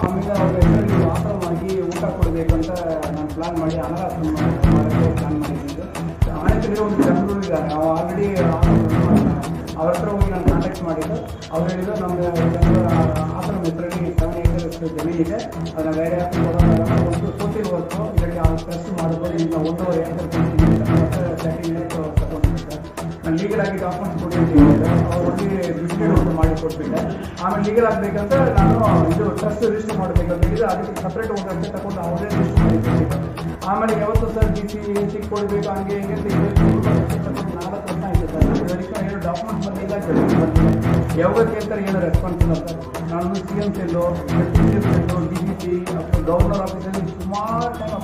ಆಮೇಲೆ ಅವ್ರ ಹೆಸರಲ್ಲಿ ಮಾಡಿ ಊಟ ಕೊಡಬೇಕಂತ ನಾನು ಪ್ಲಾನ್ ಮಾಡಿ ಅನಾಥಾಶ್ರಮ ಮಾಡೋಕ್ಕೆ ಪ್ಲಾನ್ ಮಾಡಿದ್ದೆ ಆನಂತರ ಒಂದು ಜನರು ಇದ್ದಾರೆ. ಆಲ್ರೆಡಿ ಅವ್ರ ಹತ್ರ ಹೋಗಿ ನಾನು ಕಾಂಟ್ಯಾಕ್ಟ್ ಮಾಡಿದ್ದು. ಅವ್ರು ಹೇಳಿದ್ರು ಜನರ ಆಶ್ರಮ ಹೆಸರಲ್ಲಿ ಸೆವೆನ್ ಏಕರ್ಸ್ ಜಮೀನಿದೆ ಅದನ್ನ ಬೇರೆ ಒಂದು ಸೋಟಿ ವರ್ಕು ಇದಕ್ಕೆ ಆ ಟೆಸ್ಟ್ ಮಾಡ್ಬೋದು ಈಗ ಒಂದೂವರೆ ಅಂತ ಮತ್ತೆ ಸೆಟ್ಟಿಂಗ್ ತಗೊಂಡಿದ್ದೆ ನಾನು ಲೀಗಲ್ ಆಗಿ ಡಾಕ್ಯುಮೆಂಟ್ಸ್ ಕೊಟ್ಟಿದ್ದೀನಿ ಅವ್ರು ಒಟ್ಟಿಗೆ ಒಂದು ಕೊಟ್ಬಿಟ್ಟೆ ಆಮೇಲೆ ಲೀಗಲ್ ಆಗಬೇಕಂತ ನಾನು ಇದು ಟ್ರಸ್ಟ್ ರಿಜಿಸ್ಟರ್ ಮಾಡಬೇಕಂತ ಹೇಳಿದ್ರೆ ಅದಕ್ಕೆ ಸಪ್ರೇಟ್ ಒಂದು ಅಂತ ತಗೊಂಡು ಅವರೇ ರಿಜಿಸ್ಟರ್ ಮಾಡಿದ್ದೀನಿ. ಆಮೇಲೆ ಯಾವತ್ತು ಸರ್ ಡಿ ಸಿ ಸಿ ಕೊಡಬೇಕು, ಹಂಗೆ ಹಿಂಗೆ ಅಂತ ನಾಲ್ಕು ವರ್ಷ ಆಯಿತು ಸರ್ ಏನು ಡಾಕ್ಯುಮೆಂಟ್ಸ್ ಬಂದಿಲ್ಲ ಬಂದಿಲ್ಲ ಯಾವಾಗ ಕೇಳ್ತಾರೆ ಏನು ರೆಸ್ಪಾನ್ಸ್ ಇಲ್ಲ ನಾನು C M cell C cell D C P ಅಥವಾ ಗವರ್ನರ್ ಆಫೀಸಲ್ಲಿ ಸುಮಾರು ಟೈಮ್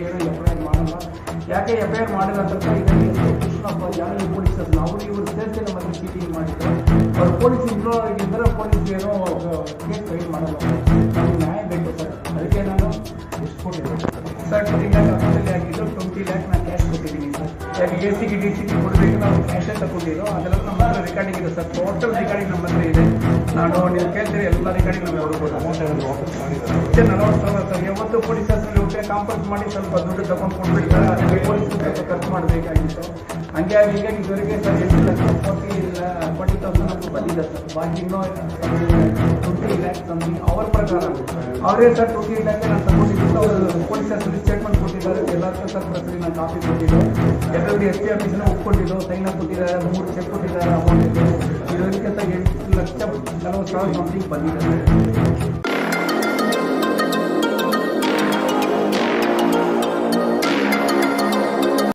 ಏನು ಎಫ್ ಐ ಆರ್ ಮಾಡಲ್ಲ. ಯಾಕೆ ಎಫ್ ಐ ಆರ್ ಮಾಡಿಲ್ಲ ಅಂತ ಇದರಲ್ಲಿ ಕೃಷ್ಣಪ್ಪ, ಯಾರು ಪೊಲೀಸ್ ಅವರು ಇವರು ಮಾಡಿದ್ರು ಅವ್ರು ಪೊಲೀಸ್ ಇದ್ರು ಇತರ ಪೊಲೀಸ್ ಏನೋ ಕೇಸ್ ಫೈಲ್ ಮಾಡಲ್ಲ ನಮ್ಗೆ ನ್ಯಾಯ ಬೇಕು ಸರ್. ಅದಕ್ಕೆ ನಾನು ಎಷ್ಟು ಕೊಟ್ಟಿದ್ದೆ ಸರ್ ಟ್ವೆಂಟಿ ಲ್ಯಾಕ್ ಆಗಿದ್ದು ಟ್ವೆಂಟಿ ಲ್ಯಾಕ್ ನಾನು ಕ್ಯಾಶ್ ಕೊಟ್ಟಿದ್ದೀನಿ ಸರ್. ಯಾಕೆ ಎ ಸಿಗೆ ಡಿ ಸಿಗೆ ಕೊಡಬೇಕು ನಾವು ಕ್ಯಾಶೇ ತಗೊಂಡಿರೋ ಅದೆಲ್ಲ ನಮ್ಮ ಹತ್ರ ರೆಕಾರ್ಡಿಂಗ್ ಇದೆ ಸರ್. ಟೋಟಲ್ ರೆಕಾರ್ಡಿಂಗ್ ನಮ್ಮ ಹತ್ರ ಇದೆ. ನಾನು ನೀವು ಕೇಳ್ತೀರಿ ಎಲ್ಲ ರೆಕಾರ್ಡಿಂಗ್ ನಾವು ನೋಡ್ಬೋದು ಅಮೌಂಟ್ ನಲವತ್ತು ಸಾವಿರ ಸರ್. ಯಾವತ್ತು ಪೊಲೀಸ್ ಹೋಗಿ ಕಾಂಪೌಂಡ್ ಮಾಡಿ ಸ್ವಲ್ಪ ದುಡ್ಡು ತಗೊಂಡು ಕೊಟ್ಬಿಡ್ತಾರೆ ಅದಕ್ಕೆ ಪೊಲೀಸ್ ಖರ್ಚು ಮಾಡಬೇಕಾಗಿತ್ತು. ಹಂಗೆ ಹೀಗಾಗಿ ಇದುವರೆಗೆ ಸರ್ ಎಷ್ಟು ಫೋರ್ಟಿ ಇಲ್ಲ. ಟು ಸರ್ ಇನ್ನೂ ಟ್ವೆಂಟಿ ಲ್ಯಾಕ್ ಸಮಥಿಂಗ್ ಅವ್ರ ಪ್ರಕಾರ ಅವರೇ ಸರ್ ಟ್ವೆಂಟಿ ಲ್ಯಾಕ್ ನಾನು ತಗೊಂಡಿದ್ದು ಅವರು ಪೊಲೀಸರು ಸ್ಟೇಟ್ಮೆಂಟ್ ಕೊಟ್ಟಿದ್ದಾರೆ ಎಲ್ಲರಿಗೂ ಸರ್ ಪ್ರತಿ ನಾನು ಕಾಪಿ ಕೊಟ್ಟಿದ್ದು ಎಲ್ಲರಿಗೂ ಎಸ್ ಪಿ ಆಫೀಸ್ನ ಒಪ್ಕೊಂಡಿದ್ದು ಸೈನ್ ಕೊಟ್ಟಿದ್ದಾರೆ ಮೂರು ಚೆಕ್ ಕೊಟ್ಟಿದ್ದಾರೆ ಅಮೌಂಟ್ ಇದೆ ಇದಕ್ಕೆ ಎಂಟು ಲಕ್ಷ ನಲವತ್ತು ಸಾವಿರ ಸಮಥಿಂಗ್ ಬಂದಿದೆ